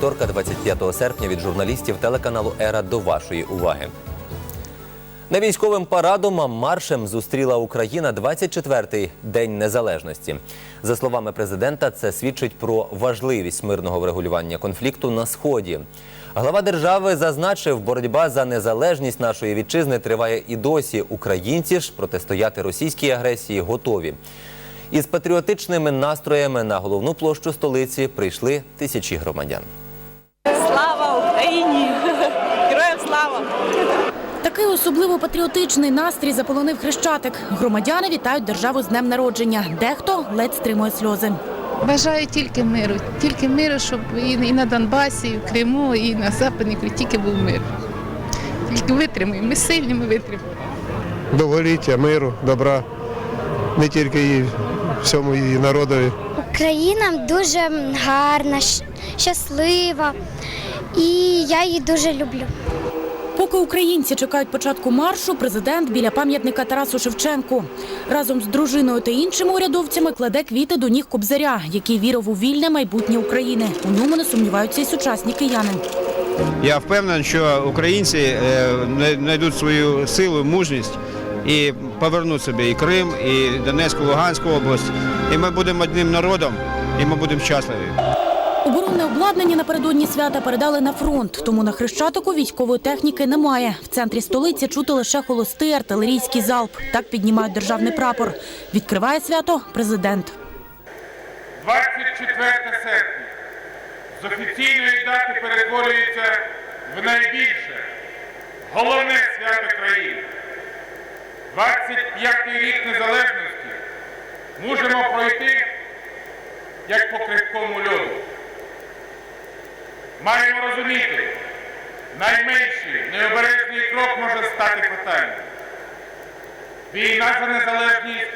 Вівторка, 25 серпня від журналістів телеканалу Ера до вашої уваги. Не військовим парадом, а маршем зустріла Україна 24-й день незалежності. За словами президента, це свідчить про важливість мирного врегулювання конфлікту на сході. Глава держави зазначив, боротьба за незалежність нашої вітчизни триває і досі. Українці ж протистояти російській агресії готові. Із патріотичними настроями на головну площу столиці прийшли тисячі громадян. Слава! Такий особливо патріотичний настрій заполонив хрещатик. Громадяни вітають державу з днем народження. Дехто ледь стримує сльози. Бажаю тільки миру, тільки миру, щоб і, і на Донбасі, і в Криму, і на Западній Україні тільки був мир. Тільки витримаємо, ми сильні, ми витримаємо. довголіття, миру, добра, не тільки їй, всьому її народові. Україна дуже гарна, щаслива, і я її дуже люблю. Поки українці чекають початку маршу, президент біля пам'ятника Тарасу Шевченку разом з дружиною та іншими урядовцями кладе квіти до ніг Кобзаря, який вірив у вільне майбутнє України. У ньому не сумніваються й сучасні кияни. Я впевнений, що українці е, знайдуть свою силу, мужність і повернуть собі і Крим, і Донецьку, Луганську область. І ми будемо одним народом, і ми будемо щасливі. Оборонне обладнання напередодні свята передали на фронт, тому на хрещатику військової техніки немає. В центрі столиці чути лише холостий артилерійський залп. Так піднімають державний прапор. Відкриває свято президент. 24 серпня з офіційної дати перетворюється в найбільше головне свято країни. 25-й рік незалежності можемо пройти як по крихкому льоду. Маємо розуміти, найменший необережний крок може стати фатальним. Війна за незалежність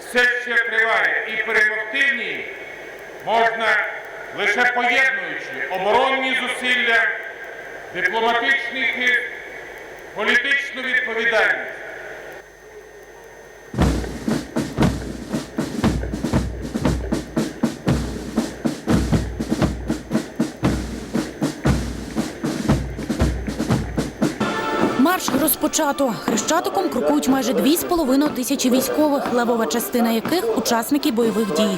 все ще триває і перемогти в ній можна лише поєднуючи оборонні зусилля, дипломатичний хист, політичну відповідальність. Марш розпочато. Хрещатиком крокують майже дві з половиною тисячі військових, левова частина яких учасники бойових дій.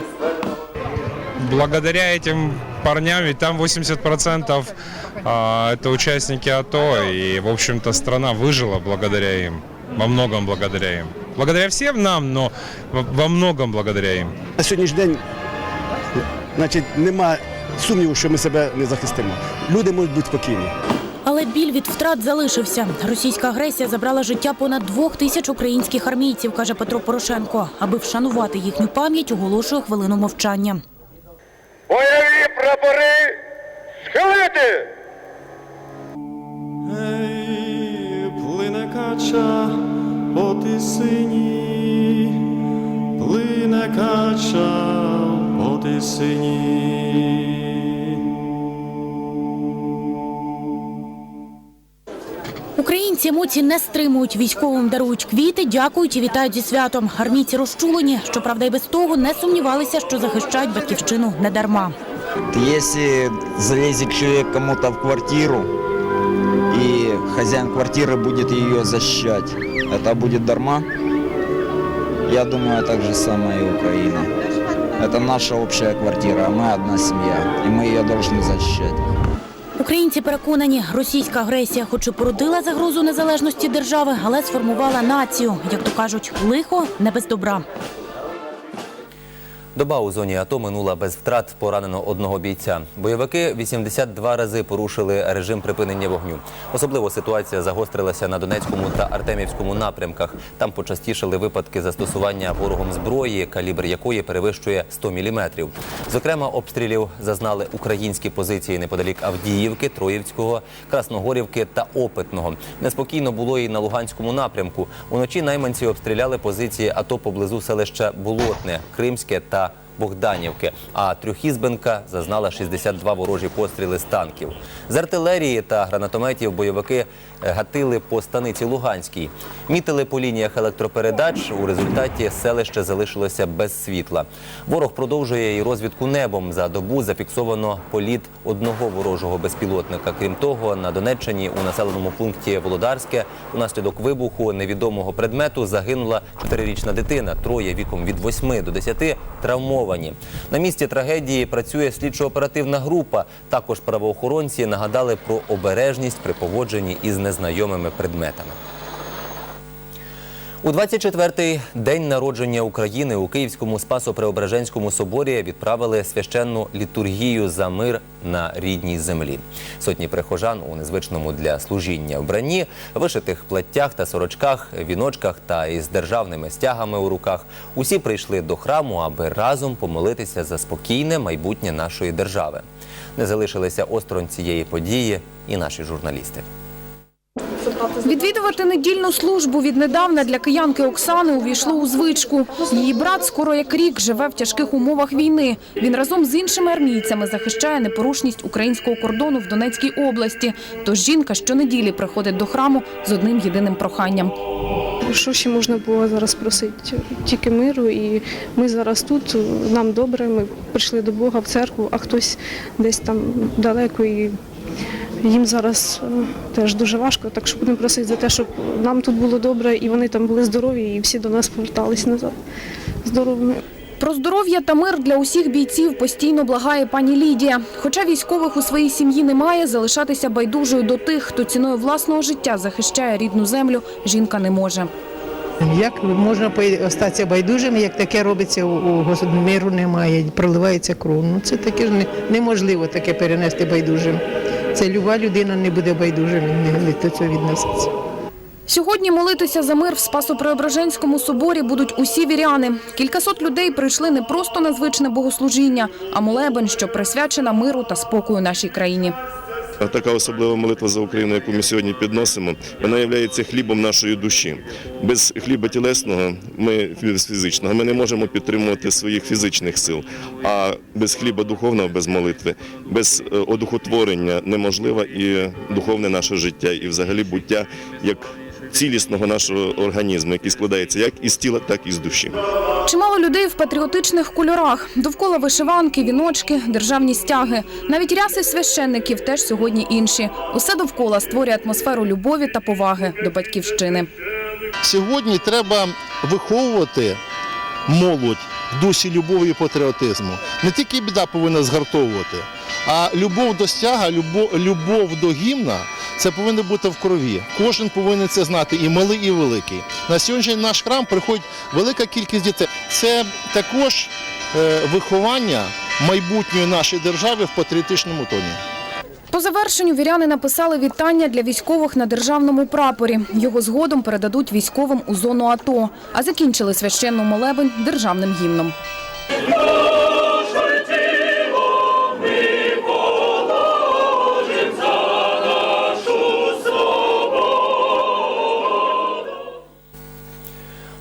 благодаря этим парням, ведь там 80% а, это участники АТО, и, в общем-то, страна выжила благодаря им, во многом благодаря им. Благодаря всем нам, но во- во многом благодаря им. На сьогоднішній день значить, нема сумніву, що ми себе не захистимо. Люди можуть бути спокійні. Але біль від втрат залишився. Російська агресія забрала життя понад двох тисяч українських армійців, каже Петро Порошенко. Аби вшанувати їхню пам'ять, оголошує хвилину мовчання. Бойові прапори схилити! Ей, плине кача по тисині, плине кача по тисині. Українці емоцій не стримують. Військовим дарують квіти, дякують і вітають зі святом. Армійці розчулені. Щоправда, і без того не сумнівалися, що захищають батьківщину недарма. Если залезет человек кому-то в квартиру, и хозяин квартиры будет ее защищать, это будет дарма? Я думаю, так же самое и Украина. Это наша общая квартира, а мы одна семья, и мы ее должны защищать. Українці переконані, російська агресія, хоч і породила загрозу незалежності держави, але сформувала націю. Як то кажуть, лихо не без добра. Доба у зоні АТО минула без втрат поранено одного бійця. Бойовики 82 рази порушили режим припинення вогню. Особливо ситуація загострилася на Донецькому та Артемівському напрямках. Там почастішали випадки застосування ворогом зброї, калібр якої перевищує 100 мм. Зокрема, обстрілів зазнали українські позиції неподалік Авдіївки, Троївського, Красногорівки та Опитного. Неспокійно було і на Луганському напрямку. Уночі найманці обстріляли позиції АТО поблизу селища Болотне, Кримське та Богданівки. А Трьохізбенка зазнала 62 ворожі постріли з танків. З артилерії та гранатометів бойовики е, гатили по станиці Луганській. Мітили по лініях електропередач. У результаті селище залишилося без світла. Ворог продовжує і розвідку небом. За добу зафіксовано політ одного ворожого безпілотника. Крім того, на Донеччині у населеному пункті Володарське унаслідок вибуху невідомого предмету загинула чотирирічна дитина. Троє віком від 8 до 10 травмовані. На місці трагедії працює слідчо-оперативна група. Також правоохоронці нагадали про обережність при поводженні із незнайомими предметами. У 24-й день народження України у Київському Спасо-Преображенському соборі відправили священну літургію за мир на рідній землі. Сотні прихожан у незвичному для служіння вбранні, вишитих платтях та сорочках, віночках та із державними стягами у руках. Усі прийшли до храму, аби разом помолитися за спокійне майбутнє нашої держави. Не залишилися осторонь цієї події і наші журналісти. Відвідувати недільну службу віднедавна для киянки Оксани увійшло у звичку. Її брат скоро як рік живе в тяжких умовах війни. Він разом з іншими армійцями захищає непорушність українського кордону в Донецькій області. Тож жінка щонеділі приходить до храму з одним єдиним проханням. Що ще можна було зараз просити? Тільки миру, і ми зараз тут, нам добре, ми прийшли до Бога в церкву, а хтось десь там далеко і їм зараз е, теж дуже важко. Так що будемо просити за те, щоб нам тут було добре, і вони там були здорові, і всі до нас повертались назад здоровими. Про здоров'я та мир для усіх бійців постійно благає пані Лідія. Хоча військових у своїй сім'ї немає, залишатися байдужою до тих, хто ціною власного життя захищає рідну землю, жінка не може. Як можна остатися байдужим, як таке робиться у у миру немає, проливається кров. Ну це таке ж неможливо таке перенести байдужим. Це люба людина не буде байдуже. не до цього відноситься. Сьогодні молитися за мир в Спасо-Преображенському соборі будуть усі віряни. Кількасот людей прийшли не просто на звичне богослужіння, а молебень, що присвячена миру та спокою нашій країні. Така особлива молитва за Україну, яку ми сьогодні підносимо, вона є хлібом нашої душі. Без хліба тілесного, ми фізичного, ми не можемо підтримувати своїх фізичних сил. А без хліба духовного, без молитви, без е, одухотворення неможливо і духовне наше життя, і взагалі буття як цілісного нашого організму, який складається як із тіла, так і з душі. Чимало людей в патріотичних кольорах. Довкола вишиванки, віночки, державні стяги. Навіть ряси священників теж сьогодні інші. Усе довкола створює атмосферу любові та поваги до батьківщини. Сьогодні треба виховувати молодь в дусі любові і патріотизму. Не тільки біда повинна згартовувати, а любов до стяга, любов, любов до гімна це повинно бути в крові. Кожен повинен це знати, і малий, і великий. На сьогодні наш храм приходить велика кількість дітей. Це також е, виховання майбутньої нашої держави в патріотичному тоні. По завершенню віряни написали вітання для військових на державному прапорі. Його згодом передадуть військовим у зону АТО. А закінчили священну молебень державним гімном.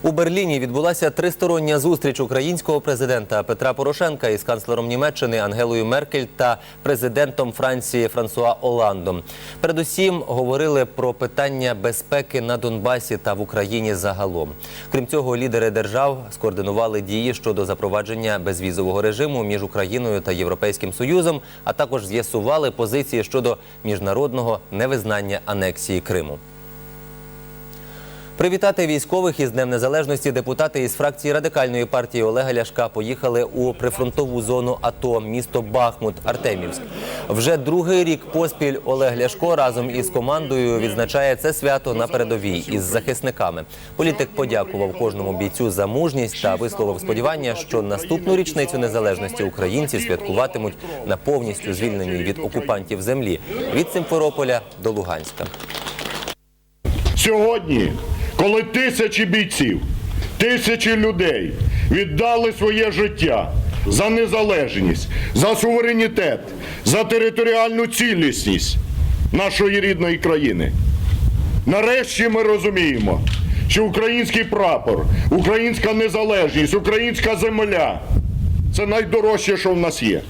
У Берліні відбулася тристороння зустріч українського президента Петра Порошенка із канцлером Німеччини Ангелою Меркель та президентом Франції Франсуа Оландом. Передусім говорили про питання безпеки на Донбасі та в Україні загалом. Крім цього, лідери держав скоординували дії щодо запровадження безвізового режиму між Україною та Європейським Союзом, а також з'ясували позиції щодо міжнародного невизнання анексії Криму. Привітати військових із Днем Незалежності депутати із фракції радикальної партії Олега Ляшка поїхали у прифронтову зону АТО, місто Бахмут, Артемівськ. Вже другий рік поспіль Олег Ляшко разом із командою відзначає це свято на передовій із захисниками. Політик подякував кожному бійцю за мужність та висловив сподівання, що наступну річницю незалежності українці святкуватимуть на повністю звільненій від окупантів землі від Симферополя до Луганська. Сьогодні, коли тисячі бійців, тисячі людей віддали своє життя за незалежність, за суверенітет, за територіальну цілісність нашої рідної країни, нарешті ми розуміємо, що український прапор, українська незалежність, українська земля Це найдорожче, що в нас є.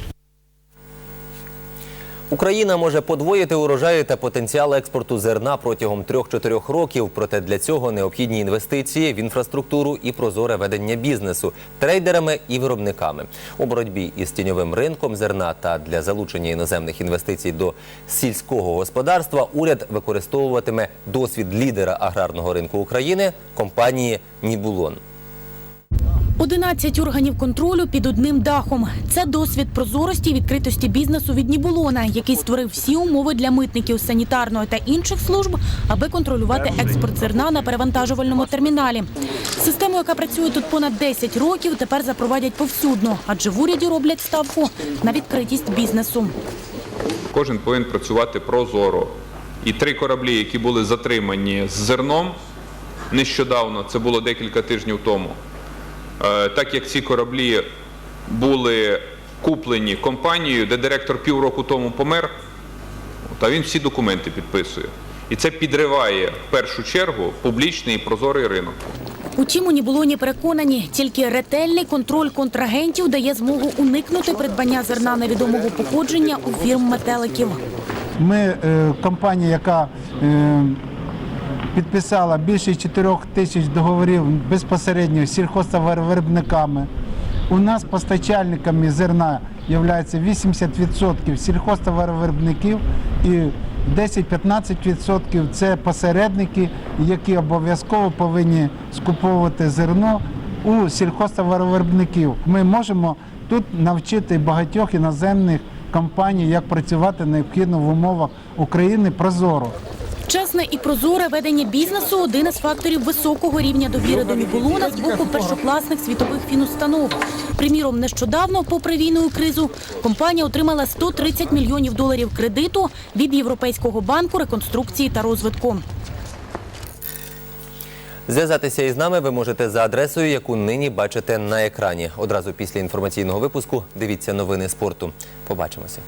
Україна може подвоїти урожаї та потенціал експорту зерна протягом 3-4 років. Проте для цього необхідні інвестиції в інфраструктуру і прозоре ведення бізнесу трейдерами і виробниками. У боротьбі із тіньовим ринком зерна та для залучення іноземних інвестицій до сільського господарства уряд використовуватиме досвід лідера аграрного ринку України компанії Нібулон. 11 органів контролю під одним дахом. Це досвід прозорості і відкритості бізнесу від Нібулона, який створив всі умови для митників санітарної та інших служб, аби контролювати експорт зерна на перевантажувальному терміналі. Систему, яка працює тут понад 10 років, тепер запровадять повсюдно, адже в уряді роблять ставку на відкритість бізнесу. Кожен повинен працювати прозоро. І три кораблі, які були затримані з зерном нещодавно, це було декілька тижнів тому. Е, Так як ці кораблі були куплені компанією, де директор півроку тому помер, та він всі документи підписує. І це підриває в першу чергу публічний і прозорий ринок. Утім, у Нібулоні переконані, тільки ретельний контроль контрагентів дає змогу уникнути придбання зерна невідомого походження у фірм метеликів. Ми е, компанія, яка е, підписала більше 4 тисяч договорів безпосередньо з сільхозтоваровиробниками. У нас постачальниками зерна є 80% сільхозтоваровиробників і 10-15% це посередники, які обов'язково повинні скуповувати зерно у сільхозтоваровиробників. Ми можемо тут навчити багатьох іноземних компаній, як працювати необхідно в умовах України прозоро. Чесне і прозоре ведення бізнесу один із факторів високого рівня довіри до Нібулона з боку першокласних світових фінустанов. Приміром, нещодавно, попри війну кризу, компанія отримала 130 мільйонів доларів кредиту від Європейського банку реконструкції та розвитку. Зв'язатися із нами ви можете за адресою, яку нині бачите на екрані. Одразу після інформаційного випуску дивіться новини спорту. Побачимося.